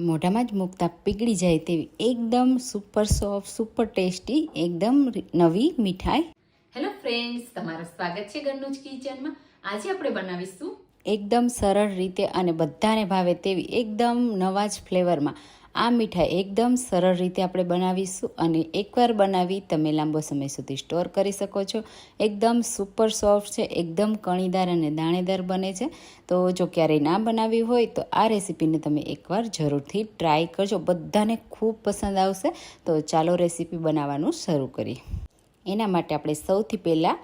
મોઢામાં જ મૂકતા પીગળી જાય તેવી એકદમ સુપર સોફ્ટ સુપર ટેસ્ટી એકદમ નવી મીઠાઈ. હેલો ફ્રેન્ડ્સ તમારું સ્વાગત છે ઘરનું જ કિચનમાં. આજે આપણે બનાવીશું એકદમ સરળ રીતે અને બધાને ભાવે તેવી એકદમ નવા જ ફ્લેવરમાં આ મીઠાઈ એકદમ સરળ રીતે આપણે બનાવીશું અને એકવાર બનાવી તમે લાંબો સમય સુધી સ્ટોર કરી શકો છો. એકદમ સુપર સોફ્ટ છે, એકદમ કણીદાર અને દાણેદાર બને છે. તો જો ક્યારેય ના બનાવી હોય તો આ રેસીપીને તમે એકવાર જરૂરથી ટ્રાય કરજો. બધાને ખૂબ પસંદ આવશે. તો ચાલો રેસીપી બનાવવાનું શરૂ કરીએ. એના માટે આપણે સૌથી પહેલાં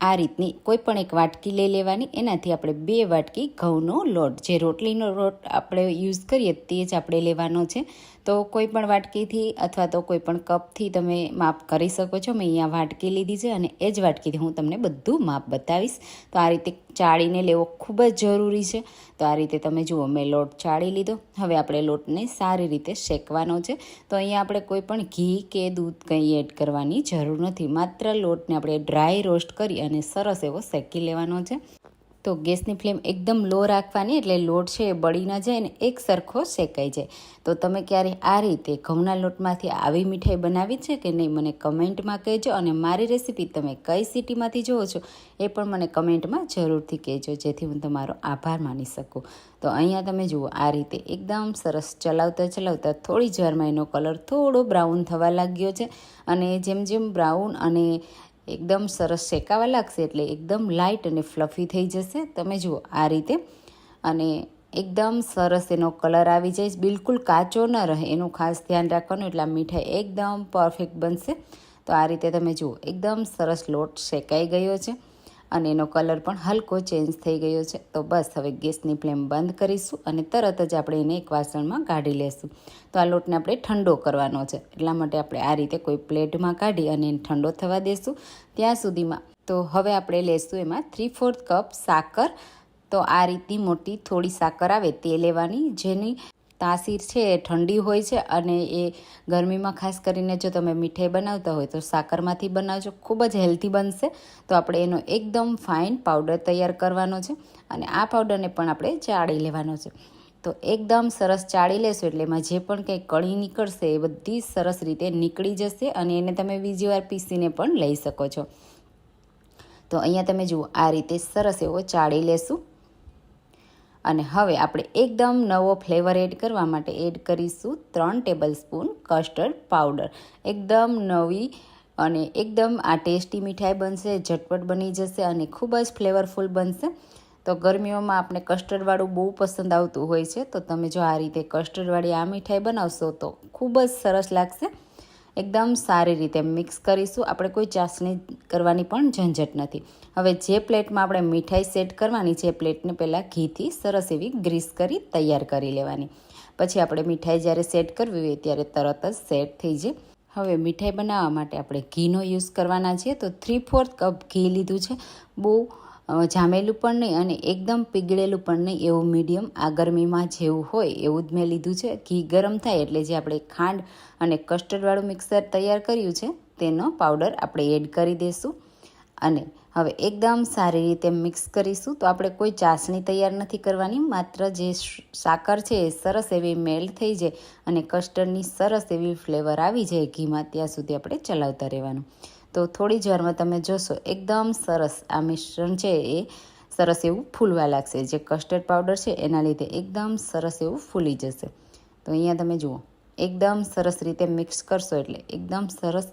આ રીતની કોઈ પણ એક વાટકી લઈ લેવાની, એનાથી આપણે બે વાટકી ઘઉંનો લોટ, જે રોટલીનો લોટ આપણે યુઝ કરીએ તે જ આપણે લેવાનો છે. તો કોઈ પણ વાટકીથી અથવા તો કોઈ પણ કપથી તમે માપ કરી શકો છો. મેં અહીંયા વાટકી લીધી છે અને એ જ વાટકીથી હું તમને બધું માપ બતાવીશ. તો આ રીતે ચાળીને લેવો ખૂબ જ જરૂરી છે. તો આ રીતે તમે જુઓ, મેં લોટ ચાળી લીધો. હવે આપણે લોટને સારી રીતે શેકવાનો છે. તો અહીંયા આપણે કોઈ પણ ઘી કે દૂધ કંઈ એડ કરવાની જરૂર નથી. માત્ર લોટને આપણે ડ્રાય રોસ્ટ કરી અને સરસ એવો શેકી લેવાનો છે. તો ગેસની ફ્લેમ એકદમ લો રાખવાની એટલે લોટ છે એ બળી ન જાય ને એક સરખો શેકાઈ જાય. તો તમે ક્યારે આ રીતે ઘઉંના લોટમાંથી આવી મીઠાઈ બનાવી છે કે નહીં મને કમેન્ટમાં કહેજો અને મારી રેસીપી તમે કઈ સિટીમાંથી જુઓ છો એ પણ મને કમેન્ટમાં જરૂરથી કહેજો, જેથી હું તમારો આભાર માની શકું. તો અહીંયા તમે જુઓ, આ રીતે એકદમ સરસ ચલાવતા ચલાવતા થોડી જ વારમાં એનો કલર થોડો બ્રાઉન થવા લાગ્યો છે અને જેમ જેમ બ્રાઉન અને એકદમ સરસ શેકાવા લાગશે એટલે એકદમ લાઇટ અને ફ્લફી થઈ જશે. તમે જુઓ, આ રીતે. અને એકદમ સરસ એનો કલર આવી જાય બિલકુલ કાચો ન રહે, એનું ખાસ ધ્યાન રાખવાનું. એટલે આ મીઠાઈ એકદમ પરફેક્ટ બનશે. તો આ રીતે તમે જુઓ, એકદમ સરસ લોટ શેકાઈ ગયો છે. અને એનો કલર પણ હલકો ચેન્જ થઈ ગયો છે. તો બસ, હવે ગેસની ફ્લેમ બંધ કરીશું અને તરત જ આપણે એને એક વાસણમાં કાઢી લેશું. તો આ લોટને આપણે ઠંડો કરવાનો છે. એટલા માટે આપણે આ રીતે કોઈ પ્લેટમાં કાઢી અને એને ઠંડો થવા દેશું. ત્યાં સુધીમાં તો હવે આપણે લેશું એમાં થ્રી ફોર્થ કપ સાકર. તો આ રીતની મોટી થોડી સાકર આવે તે લેવાની, જેની તાસીર છે, એ ઠંડી હોય છે અને એ ગરમીમાં ખાસ કરીને જો તમે મીઠાઈ બનાવતા હોય તો સાકરમાંથી બનાવજો, ખૂબ જ હેલ્ધી બનશે. તો આપણે એનો એકદમ ફાઇન પાવડર તૈયાર કરવાનો છે અને આ પાવડરને પણ આપણે ચાળી લેવાનો છે. તો એકદમ સરસ ચાળી લેશો એટલે એમાં જે પણ કંઈ કળી નીકળશે એ બધી સરસ રીતે નીકળી જશે અને એને તમે બીજી વાર પીસીને પણ લઈ શકો છો. તો અહીંયા તમે જુઓ, આ રીતે સરસ એવો ચાળી લેશું. અને હવે આપણે એકદમ નવો ફ્લેવર એડ કરવા માટે એડ કરીશું ત્રણ ટેબલ સ્પૂન કસ્ટર્ડ પાવડર. એકદમ નવી અને એકદમ આ ટેસ્ટી મીઠાઈ બનશે, ઝટપટ બની જશે અને ખૂબ જ ફ્લેવરફુલ બનશે. તો ગરમીઓમાં આપણે કસ્ટર્ડવાળું બહુ પસંદ આવતું હોય છે, તો તમે જો આ રીતે કસ્ટર્ડવાળી આ મીઠાઈ બનાવશો તો ખૂબ જ સરસ લાગશે. એકદમ સારી રીતે મિક્સ કરીશું. આપણે કોઈ ચાસણી કરવાની પણ ઝંઝટ નથી. હવે જે પ્લેટમાં આપણે મીઠાઈ સેટ કરવાની છે, એ પ્લેટને પહેલાં ઘીથી સરસ એવી ગ્રીસ કરી તૈયાર કરી લેવાની. પછી આપણે મીઠાઈ જ્યારે સેટ કરવી હોય ત્યારે તરત જ સેટ થઈ જાય. હવે મીઠાઈ બનાવવા માટે આપણે ઘીનો યુઝ કરવાના છીએ તો થ્રી ફોર્થ કપ ઘી લીધું છે. બહુ જામેલું પણ નહીં અને એકદમ પીગળેલું પણ નહીં એવું મીડિયમ આ ગરમીમાં જેવું હોય એવું જ મેં લીધું છે. ઘી ગરમ થાય એટલે જે આપણે ખાંડ અને કસ્ટર્ડવાળું મિક્સર તૈયાર કર્યું છે તેનો પાવડર આપણે એડ કરી દઈશું અને હવે એકદમ સારી રીતે મિક્સ કરીશું તો આપણે કોઈ ચાસણી તૈયાર નથી કરવાની. માત્ર જે સાકર છે એ સરસ એવી મેલ્ટ થઈ જાય અને કસ્ટર્ડની સરસ એવી ફ્લેવર આવી જાય ઘીમાં ત્યાં સુધી આપણે ચલાવતા રહેવાનું. તો થોડી જ વારમાં તમે જોશો, એકદમ સરસ આ મિશ્રણ છે એ સરસ એવું ફૂલવા લાગશે. જે કસ્ટર્ડ પાવડર છે એના લીધે એકદમ સરસ એવું ફૂલી જશે. તો અહીંયા તમે જુઓ, એકદમ સરસ રીતે મિક્સ કરશો એટલે એકદમ સરસ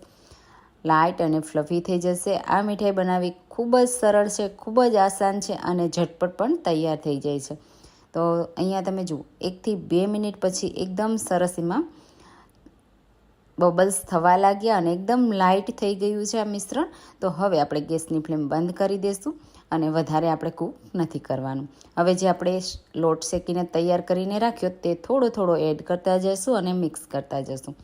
લાઇટ અને ફ્લફી થઈ જશે. આ મીઠાઈ બનાવવી ખૂબ જ સરળ છે, ખૂબ જ આસાન છે અને ઝટપટ પણ તૈયાર થઈ જાય છે. તો અહીંયા તમે જુઓ, એકથી બે મિનિટ પછી એકદમ સરસ એમાં બબલ્સ થવા લાગ્યા અને એકદમ લાઇટ થઈ ગયું છે આ મિશ્રણ. તો હવે આપણે ગેસની ફ્લેમ બંધ કરી દઈશું અને વધારે આપણે કૂક નથી કરવાનું. હવે જે આપણે લોટ શેકીને તૈયાર કરીને રાખ્યો તે થોડો થોડો એડ કરતા જઈશું અને મિક્સ કરતા જઈશું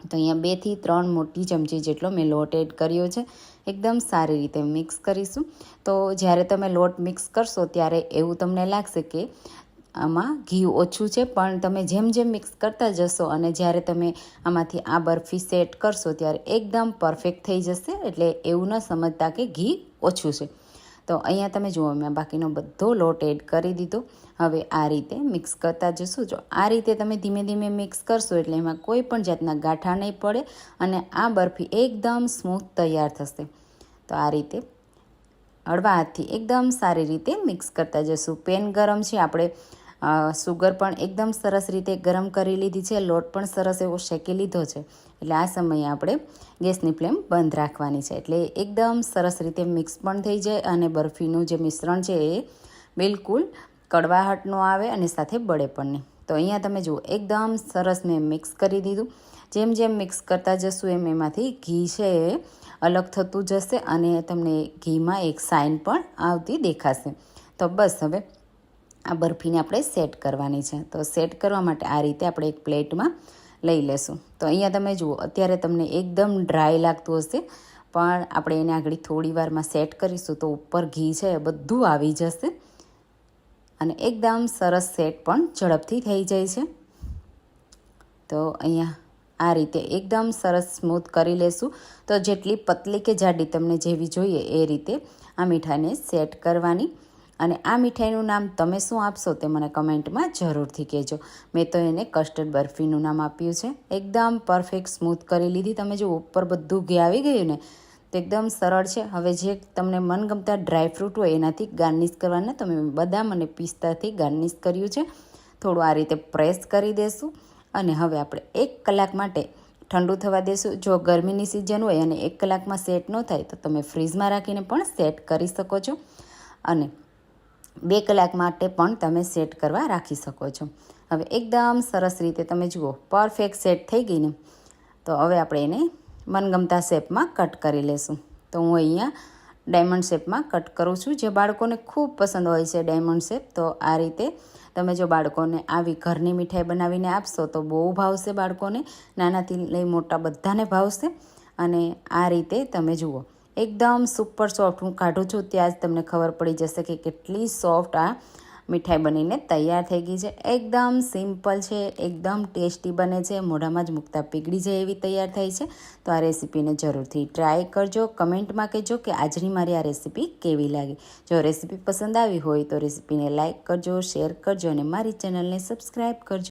તો અહીંયા બેથી ત્રણ મોટી ચમચી જેટલો મેં લોટ એડ કર્યો છે. એકદમ સારી રીતે મિક્સ કરીશું. તો જ્યારે તમે લોટ મિક્સ કરશો ત્યારે એવું તમને લાગશે કે આમાં ઘી ઓછું છે, પણ તમે જેમ જેમ મિક્સ કરતા જશો અને જ્યારે તમે આમાંથી આ બરફી સેટ કરશો ત્યારે એકદમ પરફેક્ટ થઈ જશે, એટલે એવું ન સમજતા કે ઘી ઓછું છે. તો અહીંયા તમે જુઓ, મેં બાકીનો બધો લોટ એડ કરી દીધો. હવે આ રીતે મિક્સ કરતા જશું. જો આ રીતે તમે ધીમે ધીમે મિક્સ કરશો એટલે એમાં કોઈ પણ જાતના ગાંઠા નહીં પડે અને આ બરફી એકદમ સ્મૂથ તૈયાર થશે. તો આ રીતે હળવા હાથથી એકદમ સારી રીતે મિક્સ કરતા જશું. પેન ગરમ છે, આપણે સુગર પણ એકદમ સરસ રીતે ગરમ કરી લીધી છે. લોટ પણ સરસ એવો શેકી લીધો છે. એટલે આ સમયે આપણે ગેસની ફ્લેમ બંધ રાખવાની છે. એટલે એકદમ સરસ રીતે મિક્સ પણ થઈ જાય અને બરફીનું જે મિશ્રણ છે એ બિલકુલ કડવાહટ ન આવે અને સાથે બળે પણ નહીં. તો અહીંયા તમે જુઓ, એકદમ સરસ મેં મિક્સ કરી દીધું. જેમ જેમ મિક્સ કરતા જશું એમ એમાંથી ઘી છે એ અલગ થતું જશે અને તમને ઘીમાં એક સાઇન પણ આવતી દેખાશે. તો બસ હવે આ બરફીને આપણે સેટ કરવાની છે. તો સેટ કરવા માટે આ રીતે આપણે એક પ્લેટમાં લઈ લેશું. તો અહીંયા તમે જુઓ, અત્યારે તમને એકદમ ડ્રાય લાગતું હશે, પણ આપણે એને આગળ થોડી વારમાં સેટ કરીશું તો ઉપર ઘી છે એ બધું આવી જશે અને એકદમ સરસ સેટ પણ ઝડપથી થઈ જાય છે. તો અહીંયા આ રીતે એકદમ સરસ સ્મૂથ કરી લેશું. તો જેટલી પતલી કે જાડી તમને જેવી જોઈએ એ રીતે આ મીઠાને સેટ કરવાની. અને આ મીઠાઈનું નામ તમે શું આપશો તે મને કમેન્ટમાં જરૂરથી કહેજો. મેં તો એને કસ્ટર્ડ બરફીનું નામ આપ્યું છે. એકદમ પરફેક્ટ સ્મૂથ કરી લીધી. તમે જો ઉપર બધું ઘી આવી ગયું ને, તો એકદમ સરળ છે. હવે જે તમને મનગમતા ડ્રાય ફ્રૂટ હોય એનાથી ગાર્નિશ કરવાના. તમે બદામ અને પિસ્તાથી ગાર્નિશ કર્યું છે. થોડું આ રીતે પ્રેસ કરી દેશું. અને હવે આપણે એક કલાક માટે ઠંડુ થવા દેશું. જો ગરમીની સિઝન હોય અને એક કલાકમાં સેટ ન થાય, તો તમે ફ્રીઝમાં રાખીને પણ સેટ કરી શકો છો. અને બે કલાક માટે પણ તમે સેટ કરવા રાખી શકો છો. હવે એકદમ સરસ રીતે તમે જુઓ પરફેક્ટ સેટ થઈ ગઈ ને. તો હવે આપણે એને મનગમતા શેપમાં કટ કરી લેશું. તો હું અહીંયા ડાયમંડ શેપમાં કટ કરું છું. જે બાળકોને ખૂબ પસંદ હોય છે ડાયમંડ શેપ તો આ રીતે તમે જો બાળકોને આવી ઘરની મીઠાઈ બનાવીને આપશો, તો બહુ ભાવશે બાળકોને. નાનાથી લઈ મોટા બધાને ભાવશે. અને આ રીતે તમે જુઓ એકદમ સુપર સોફ્ટ. હું કાઢું છું, ત્યાં જ તમને ખબર પડી જશે કે કેટલી સોફ્ટ આ મીઠાઈ બનીને તૈયાર થઈ ગઈ છે. એકદમ સિમ્પલ છે, એકદમ ટેસ્ટી બને છે, મોઢામાં જ મૂકતા પીગળી જાય એવી તૈયાર થઈ છે. તો આ રેસીપીને જરૂરથી ટ્રાય કરજો, કમેન્ટમાં કહેજો કે આજની મારી આ રેસીપી કેવી લાગી. જો રેસીપી પસંદ આવી હોય તો રેસીપીને લાઇક કરજો, શેર કરજો અને મારી ચેનલને સબસ્ક્રાઈબ કરજો.